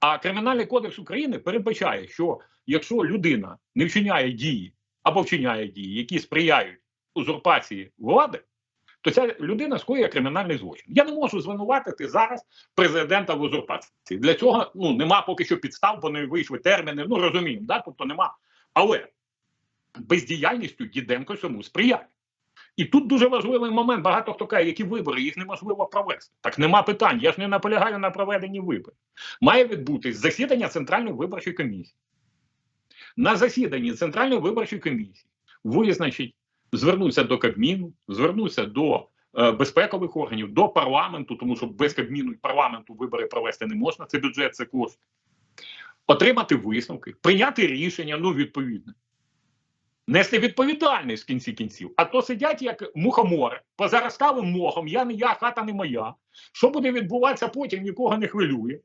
А Кримінальний кодекс України передбачає, що якщо людина не вчиняє дії або вчиняє дії, які сприяють узурпації влади, то ця людина скоює кримінальний злочин. Я не можу звинуватити зараз президента в узурпації. Для цього ну нема поки що підстав, бо не вийшли терміни. Ну розуміємо, да? тобто нема. Але бездіяльністю Діденко цьому сприяє. І тут дуже важливий момент. Багато хто каже, які вибори їх неможливо провести. Так нема питань. Я ж не наполягаю на проведенні виборів. Має відбутись засідання Центральної виборчої комісії. На засіданні Центральної виборчої комісії визначить, звернуться до Кабміну, звернуться до е, безпекових органів, до парламенту, тому що без Кабміну і парламенту вибори провести не можна. Це бюджет, це кошти. Отримати висновки, прийняти рішення, ну відповідне. Нести відповідальність в кінці кінців. А то сидять як мухомори, позаростали мохом, я не я, хата не моя. Що буде відбуватися потім, нікого не хвилює.